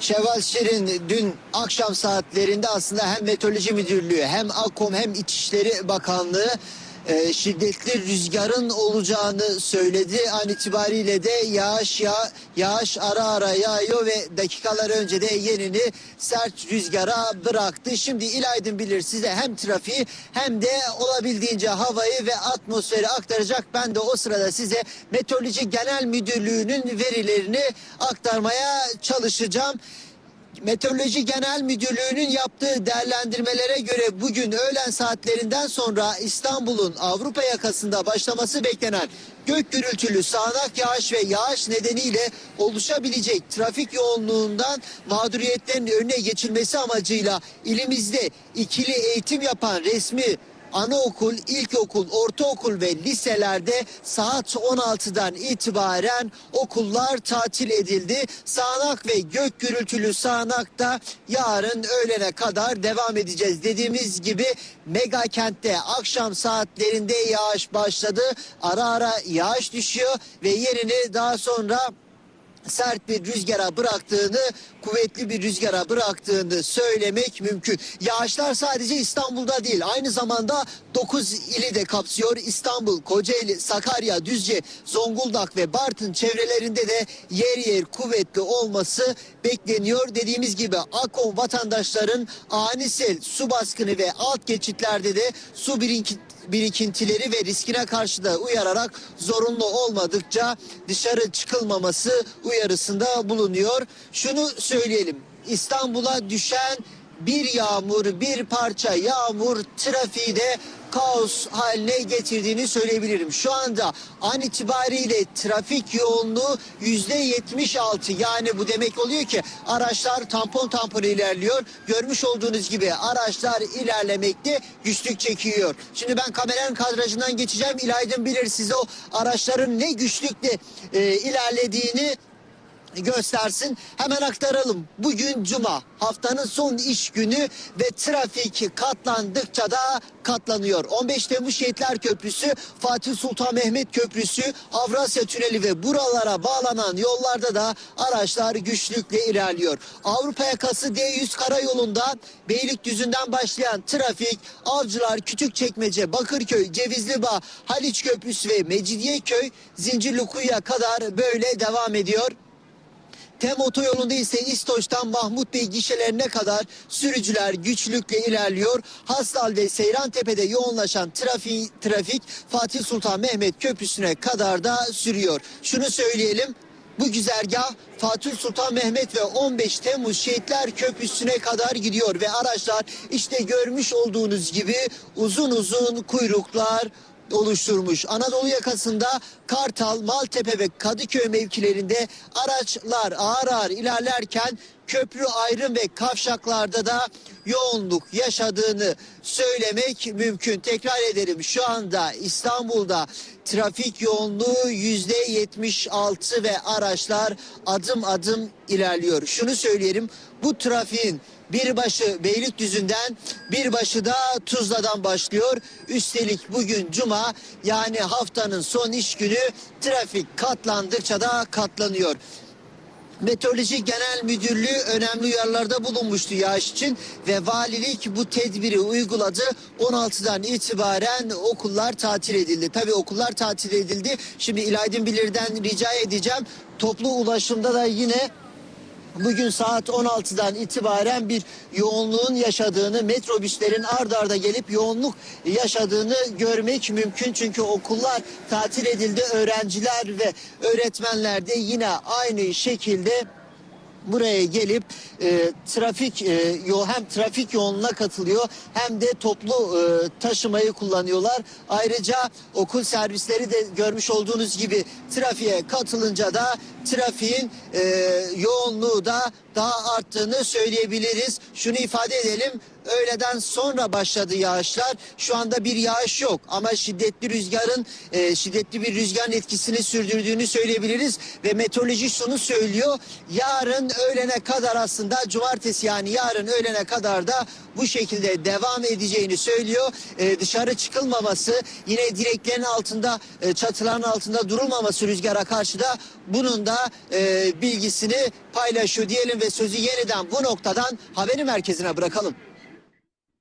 Şevval Şirin dün akşam saatlerinde aslında hem Meteoroloji Müdürlüğü hem AKOM hem İçişleri Bakanlığı e, şiddetli rüzgarın olacağını söyledi. An itibariyle de yağış ya yağış ara ara yağıyor ve dakikalar önce de yerini sert rüzgara bıraktı. Şimdi İlaydın bilir size hem trafiği hem de olabildiğince havayı ve atmosferi aktaracak. Ben de o sırada size Meteoroloji Genel Müdürlüğü'nün verilerini aktarmaya çalışacağım. Meteoroloji Genel Müdürlüğü'nün yaptığı değerlendirmelere göre bugün öğlen saatlerinden sonra İstanbul'un Avrupa yakasında başlaması beklenen gök gürültülü sağanak yağış ve yağış nedeniyle oluşabilecek trafik yoğunluğundan mağduriyetlerin önüne geçilmesi amacıyla ilimizde ikili eğitim yapan resmi anaokul, ilkokul, ortaokul ve liselerde saat 16'dan itibaren okullar tatil edildi. Sağanak ve gök gürültülü sağanak da yarın öğlene kadar devam edeceğiz. Dediğimiz gibi mega kentte akşam saatlerinde yağış başladı. Ara ara yağış düşüyor ve yerini daha sonra sert bir rüzgara bıraktığını, kuvvetli bir rüzgara bıraktığını söylemek mümkün. Yağışlar sadece İstanbul'da değil, aynı zamanda 9 ili de kapsıyor. İstanbul, Kocaeli, Sakarya, Düzce, Zonguldak ve Bartın çevrelerinde de yer yer kuvvetli olması bekleniyor. Dediğimiz gibi Akom vatandaşların ani sel, su baskını ve alt geçitlerde de su birikinti birikintileri ve riskine karşı da uyararak zorunlu olmadıkça dışarı çıkılmaması uyarısında bulunuyor. Şunu söyleyelim. İstanbul'a düşen bir yağmur, bir parça yağmur trafiği de kaos haline getirdiğini söyleyebilirim. Şu anda an itibariyle trafik yoğunluğu yüzde 76 yani bu demek oluyor ki araçlar tampon tampon ilerliyor. Görmüş olduğunuz gibi araçlar ilerlemekte güçlük çekiyor. Şimdi ben kameranın kadrajından geçeceğim. İlaydın bilir size o araçların ne güçlükle e, ilerlediğini göstersin. Hemen aktaralım. Bugün cuma. Haftanın son iş günü ve trafik katlandıkça da katlanıyor. 15 Temmuz Şehitler Köprüsü, Fatih Sultan Mehmet Köprüsü, Avrasya Tüneli ve buralara bağlanan yollarda da araçlar güçlükle ilerliyor. Avrupa yakası D100 karayolunda Beylikdüzü'nden başlayan trafik Avcılar, Küçükçekmece, Bakırköy, Cevizlibağ, Haliç Köprüsü ve Mecidiyeköy, Zincirlikuyu'ya kadar böyle devam ediyor. Tem otoyolunda ise İstoç'tan Mahmut Bey gişelerine kadar sürücüler güçlükle ilerliyor. Hastal ve Seyrantepe'de yoğunlaşan trafik, trafik Fatih Sultan Mehmet Köprüsü'ne kadar da sürüyor. Şunu söyleyelim. Bu güzergah Fatih Sultan Mehmet ve 15 Temmuz Şehitler Köprüsü'ne kadar gidiyor ve araçlar işte görmüş olduğunuz gibi uzun uzun kuyruklar oluşturmuş. Anadolu yakasında Kartal, Maltepe ve Kadıköy mevkilerinde araçlar ağır ağır ilerlerken köprü ayrım ve kavşaklarda da yoğunluk yaşadığını söylemek mümkün. Tekrar ederim şu anda İstanbul'da trafik yoğunluğu yüzde 76 ve araçlar adım adım ilerliyor. Şunu söyleyelim bu trafiğin bir başı Beylikdüzü'nden bir başı da Tuzla'dan başlıyor. Üstelik bugün cuma yani haftanın son iş günü trafik katlandıkça da katlanıyor. Meteoroloji Genel Müdürlüğü önemli uyarılarda bulunmuştu yağış için ve valilik bu tedbiri uyguladı. 16'dan itibaren okullar tatil edildi. Tabii okullar tatil edildi. Şimdi İlaydın Bilir'den rica edeceğim. Toplu ulaşımda da yine Bugün saat 16'dan itibaren bir yoğunluğun yaşadığını, metrobüslerin ard arda gelip yoğunluk yaşadığını görmek mümkün. Çünkü okullar tatil edildi, öğrenciler ve öğretmenler de yine aynı şekilde buraya gelip e, trafik e, yo hem trafik yoğunluğuna katılıyor hem de toplu e, taşımayı kullanıyorlar. Ayrıca okul servisleri de görmüş olduğunuz gibi trafiğe katılınca da trafiğin e, yoğunluğu da daha arttığını söyleyebiliriz. Şunu ifade edelim. Öğleden sonra başladı yağışlar. Şu anda bir yağış yok ama şiddetli rüzgarın e, şiddetli bir rüzgarın etkisini sürdürdüğünü söyleyebiliriz ve meteoroloji şunu söylüyor. Yarın öğlene kadar aslında cumartesi yani yarın öğlene kadar da bu şekilde devam edeceğini söylüyor. E, dışarı çıkılmaması, yine direklerin altında, e, çatıların altında durulmaması rüzgara karşı da bunun da e, bilgisini paylaşıyor diyelim ve sözü yeniden bu noktadan haberin merkezine bırakalım.